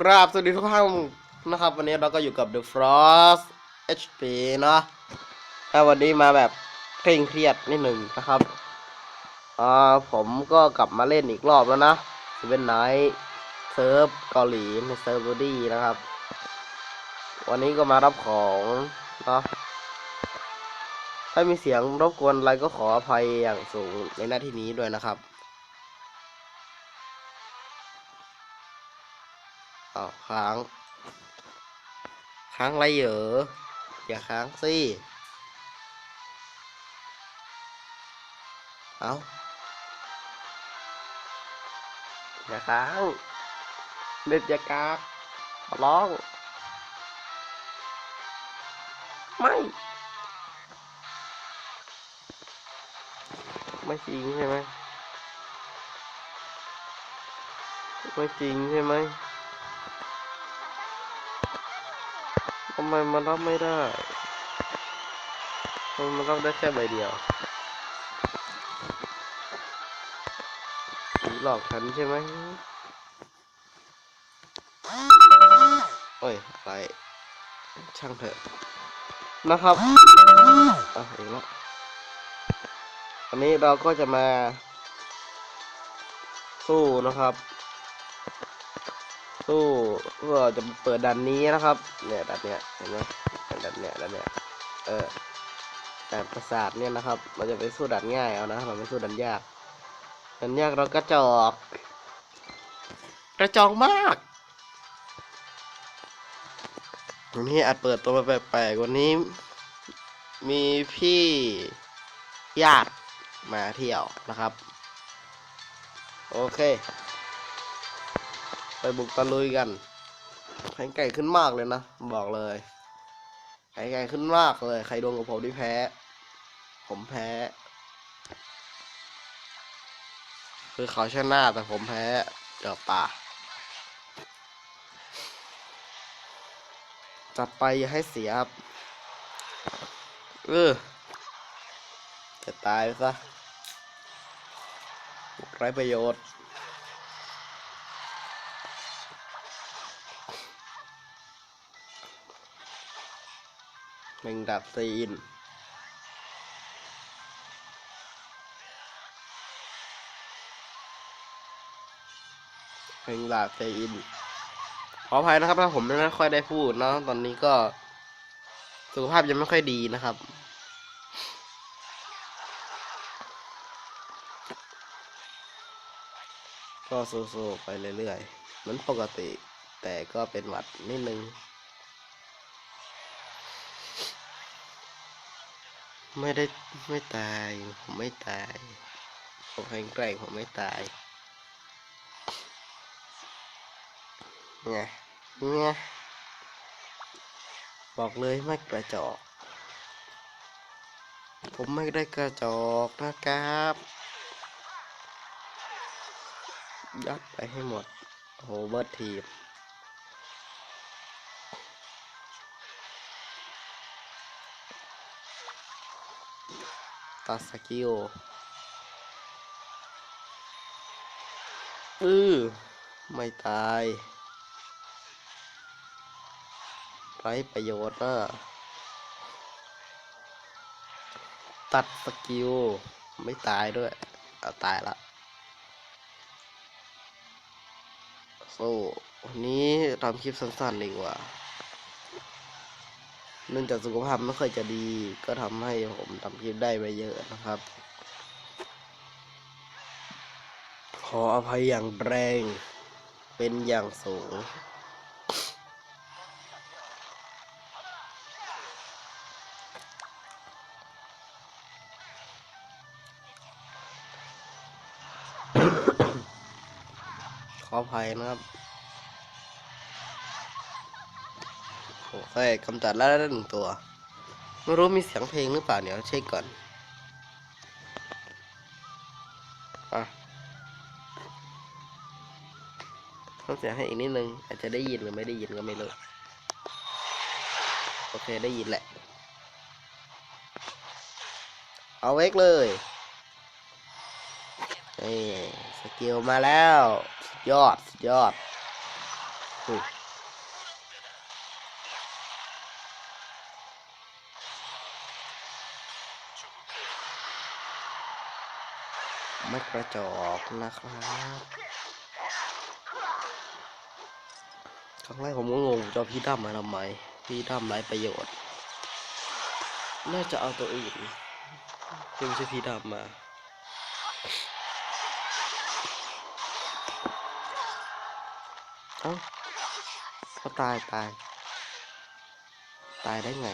ครับสวัสดีทุกท่านนะครับ วันนี้เราก็อยู่กับ The Frost HP เนาะถ้าวันนี้มาแบบเคร่งเครียดนิดหนึ่งนะครับอ่าผมก็กลับมาเล่นอีกรอบแล้วนะเป็นไนท์เซิร์ฟเกาหลีในเซิร์ฟบอดี้นะครับ วันนี้ก็มารับของเนาะถ้ามีเสียงรบกวนอะไรก็ขออภัยอย่างสูงในหน้าที่นี้ด้วยนะครับ อ้าวค้าง ค้างอะไรเหรออย่าค้างสิ เอาอย่าค้างเด็ดอย่ากากขอร้อง ไม่ ไม่จริงใช่ไหมไม่จริงใช่ไหม ทำไมมันรับไม่ได้ทำไมมันรับได้แค่ใบเดียวหลอกฉันใช่ไหมโอ้ยอะไรช่างเถอะนะครับอะอีกแล้ววันนี้เราก็จะมาสู้นะครับ สู้เพื่อจะเปิดดันนี้นะครับ เนี่ยดันเนี้ยเห็นไหมดันเนี้ยดันเนี้ยเออแต่ประสาทเนี่ยนะครับ เราจะไปสู้ดันง่ายเอานะเราไม่สู้ดันยาก ดันยากเรากระจอกกระจอกมากวันนี้อาจเปิดตัวมาแปลกๆวันนี้ มีพี่ญาติมาเที่ยวนะครับ โอเค ไปบุกตะลุยกันแข็งไก่ขึ้นมากเลยนะ บอกเลยแข็งไก่ขึ้นมากเลย ใครโดนกับผมที่แพ้ ผมแพ้ คือเขาชนะแต่ผมแพ้เจอป่าจัดไปอย่าให้เสียครับ เออ จะตายไปซะไรประโยชน์ แมงดาบซีนแมงดาบซีนขออภัยนะครับถ้าผมไม่ค่อยได้พูดเนาะตอนนี้ก็ สุขภาพยังไม่ค่อยดีนะครับ ก็สู้ๆไปเรื่อยๆเหมือนปกติ แต่ก็เป็นหวัดนิดนึง ไม่ได้ไม่ตาย ผมไม่ตาย ผมแข็งแกร่งผมไม่ตายไงไงบอกเลยไม่กระจอก ผมไม่ได้กระจอกนะครับ ยัดไปให้หมดโอ้โหเบิร์ดทีม ตัดสกิลอือไม่ตายไร้ประโยชน์นะตัดสกิล ไม่ตายด้วย เอาตายละสู้วันนี้ทำคลิปสั้นๆดีกว่า เนื่องจากสุขภาพไม่ค่อยจะดี ก็ทำให้ผมทำคลิปได้ไม่เยอะนะครับ ขออภัยอย่างแรงเป็นอย่างสูงขออภัยนะครับ โอเคกำจัดแล้วได้หนึ่งตัวไม่รู้มีเสียงเพลงหรือเปล่าเดี๋ยวเช็คก่อนอะเพิ่มเสียงให้อีกนิดนึง อาจจะได้ยินหรือไม่ได้ยินก็ไม่รู้โอเคได้ยินแหละ เอาเวกเลยนี่สกิลมาแล้ว ยอดยอดอ ไม่กระจอกนะครับครั้งแรกผมก็งงจะพี่ดำมาทำไมพี่ดำไร้ประโยชน์ น่าจะเอาตัวอื่นที่ไม่ใช่พี่ดำมาเอ้าเขาตายตาย ตายได้ไง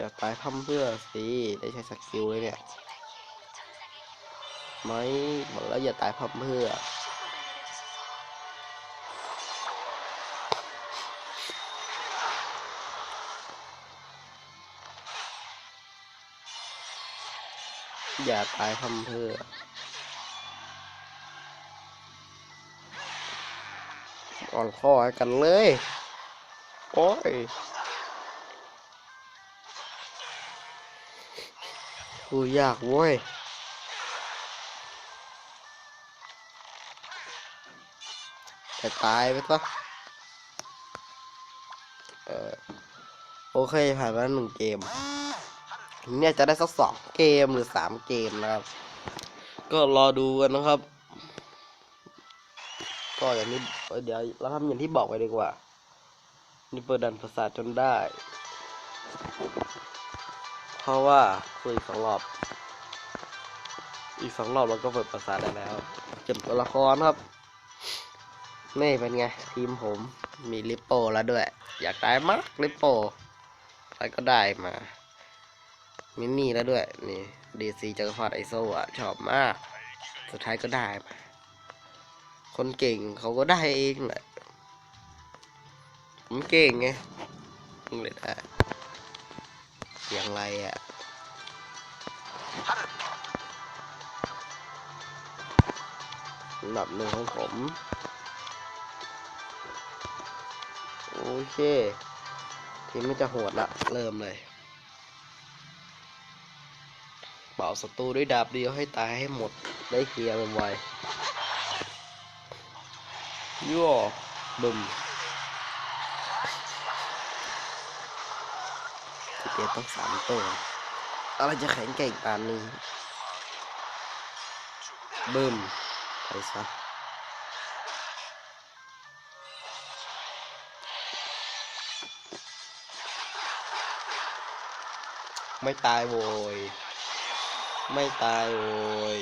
อย่าตายพั่มเพื่อสิ ได้ใช้สกิลเลยเนี่ย ไม่บอกแล้วอย่าตายพั่มเพื่อ อย่าตายพั่มเพื่ออ่อนข้อให้กันเลย โอ้ย กูอยากเว้ยแต่ตายไปซะเออโอเคผ่านมาหนึ่งเกม เนี่ยจะได้สักสองเกมหรือสามเกมนะครับ ก็รอดูกันนะครับ ก็อย่างนี้เดี๋ยวเราทำอย่างที่บอกไว้ดีกว่า นี่เปิดดันประสาทจนได้ ราะว่าคุยสองรอบ อีกสองรอบเราก็เปิดประสาทได้แล้ว เก็บตัวละครครับ นี่เป็นไง ทีมผมมีลิปโปแล้วด้วย อยากได้มากลิปโปใครก็ได้มา มินนี่แล้วด้วย นี่ดีซีจักรพรรดิไอโซอะ ชอบมาก สุดท้ายก็ได้มา คนเก่งเขาก็ได้เองแหละผมเก่งไงมึงเลยได้ อย่างไรอะอันดับหนึ่งของผม โอเค ทีมไม่จะโหดละ เริ่มเลยเป่าศัตรูด้วยดาบเดียวให้ตายให้หมดได้เคลียร์ไวๆยั่วบึม เดียวต้องสามตัวอะไรจะแข็งแกร่งปานนี้บึมไปซะไม่ตายโวยไม่ตายโวย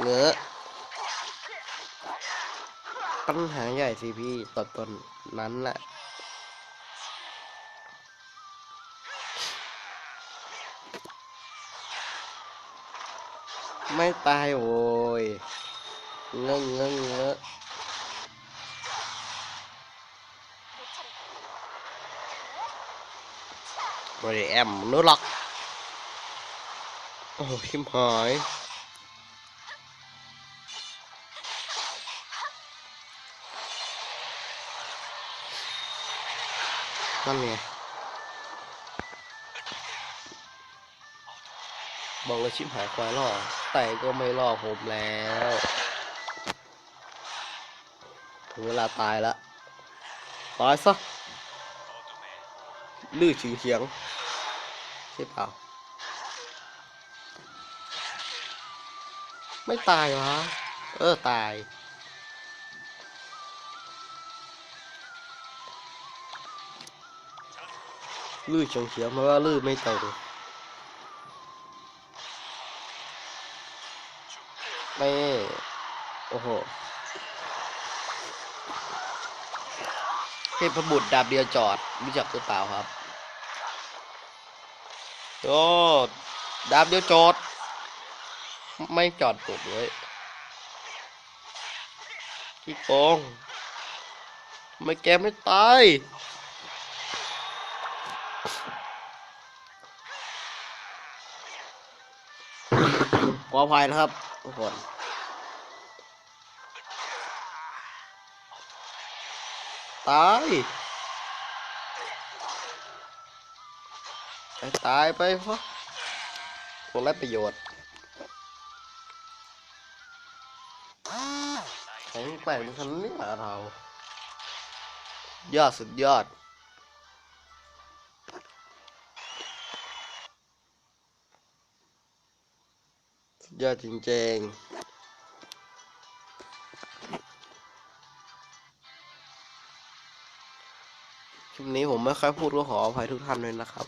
เงอะปัญหาใหญ่สิพี่ตอนตอนนั้นแหละ ไม่ตายโว้ยเงอะเงอเงอะไม่ได้แอมนู้หรอกโอ้ชิมหายนั่นไง อกเลยชิมหายควายล่อแต่ก็ไม่ล่อผมแล้วถึงเวลาตายละตายซะลื้อชิงเฉียงใช่เปล่า ไม่ตายวะเออ ตายลื้อเฉียงเฉียงเพราะว่าลื้อไม่ตรง ไม่โอ้โหเทพบุตรดาบเดียวจอดรู้จักหรือเปล่าครับโอ้ดาบเดียวจอด ไม่จอดตุดเลยพี่โปงไม่แกไม่ตายขออภัยนะครับ ทุกคนตายไปตายไปเพราะพวกไรประโยชน์แข็งแกร่งทันนี่หาเรายอดสุดยอด ยอดจริงๆคลิปนี้ผมไม่ค่อยพูดก็ขออภัยทุกท่านด้วยนะครับ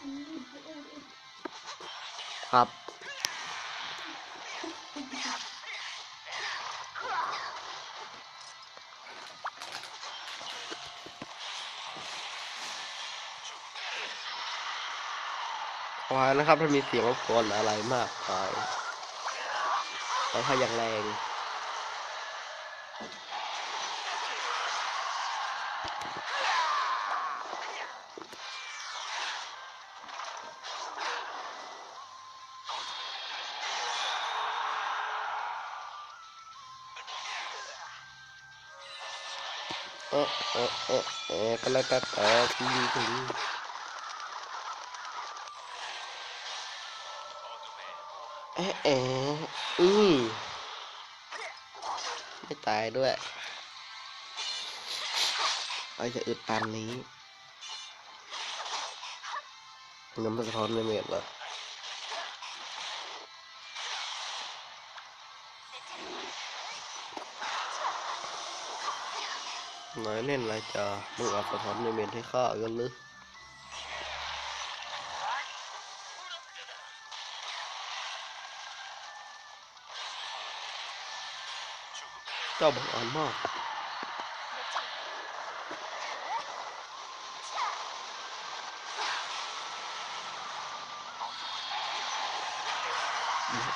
ครับ ขออภัยนะครับถ้ามีเสียงรบกวนอะไรมากไป แล้วถ้ายังแรงเออเออเออเออก็แล้วแต่แต่ถึงถึง อ๊ะเอ๊ะอือไม่ตายด้วยไอจะอึดตันนี้ยังไม่สะท้อนในเมดเหรอน้อยเล่นอะไรจ้ามึงเอาสะท้อนในเมดให้ข้ากันหรือ เจ้าบังอ่อนมาก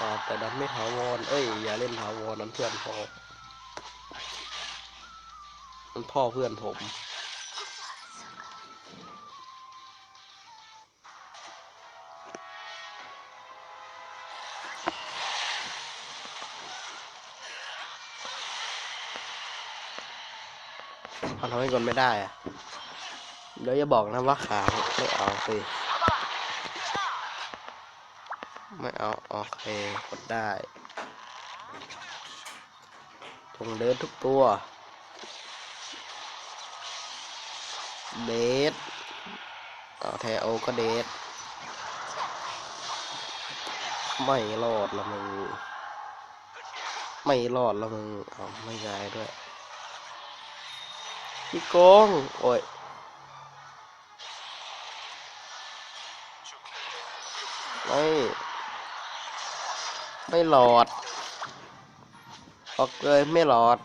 อ่าแต่ดันไม่ถาวร เอ้ย อย่าเล่นถาวรนั้นเพื่อนพอมันพ่อเพื่อนผม มันทำให้คนไม่ได้อะเดี๋ยวอย่าบอกนะว่าขาไม่เอาสิไม่เอา โอเค กดได้จงเดินทุกตัวเดทเอาแทโอก็เดทไม่รอดละมึง ไม่รอดละมึงเอาไม่ย้ายด้วย พี่โกง โอ้ยไม่ ไม่หลอด ออกเลยไม่หลอด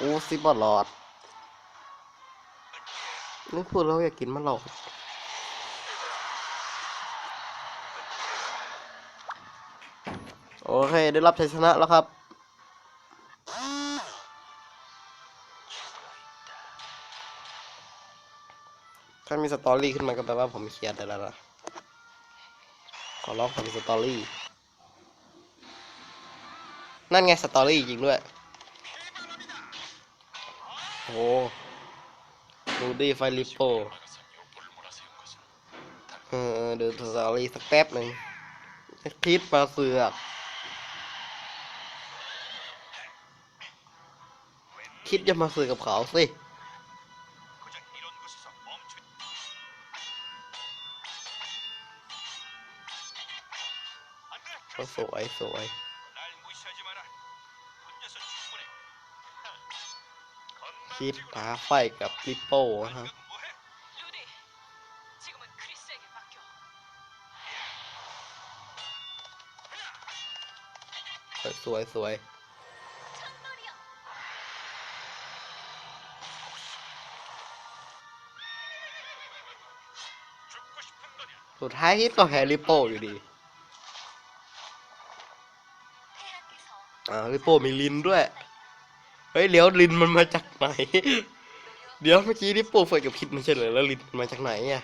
อู้ซิบอหลอดนี่พูดแล้วอยากกินมันหลอด โอ เค ได้รับชัยชนะแล้วครับ ถ้ามีสตอรี่ขึ้นมาก็แปลว่าผมเคลียร์ได้แล้วนะ ขอร้องขอมีสตอรี่ นั่นไงสตอรี่จริงด้วย โอ้ดูดีไฟลิปโปเออดูสตอรี่สักแป๊บหนึ่งคิดมาเสือก คิดจะมาสื่อกับเขาสิสวยสวยคลิปปาไฟกับลิโป้ฮะสวยสวย สุดท้ายฮิปต้อแฮร์รี่โป้อยู่ดีอ่าริโป้มีลินด้วย เฮ้ยเดี๋ยวลินมันมาจากไหน เดี๋ยวเมื่อกี้ริโป้เฟยกับพิษไม่ใช่เหรอแล้วลินมาจากไหนอะ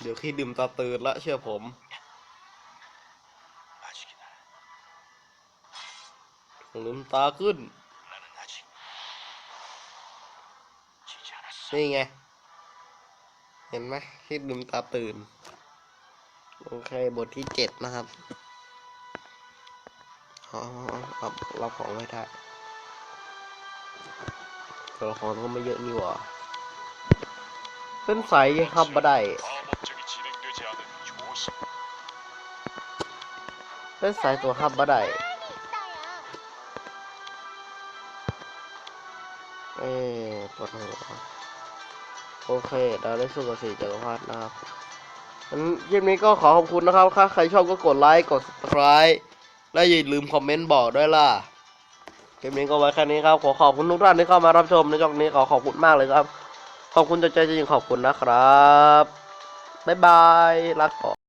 เดี๋ยวขี้ดื่มตาตื่นละเชื่อผมลืมตาขึ้น นี่ไง เห็นไหมคิดลืมตาตื่น โอเค บทที่เจ็ดนะครับเอาเราของไม่ได้ตัวละครก็ไม่เยอะนี่หว่าเป็นสายครับบ่ได้เป็นสายตัวครับบ่ได้เอ๊ปวดหัว โอเค เราได้สู้กับสี่จักรพรรดินะครับงั้นคลิปนี้ก็ขอขอบคุณนะครับ ถ้าใครชอบก็กดไลค์ กด subscribe และอย่าลืมคอมเมนต์บอกด้วยล่ะ คลิปนี้ก็ไว้แค่นี้ครับ ขอขอบคุณทุกท่านที่เข้ามารับชมในช่องนี้ ขอขอบคุณมากเลยครับ ขอบคุณจากใจจริงขอบคุณนะครับ บ๊ายบาย รักก่อน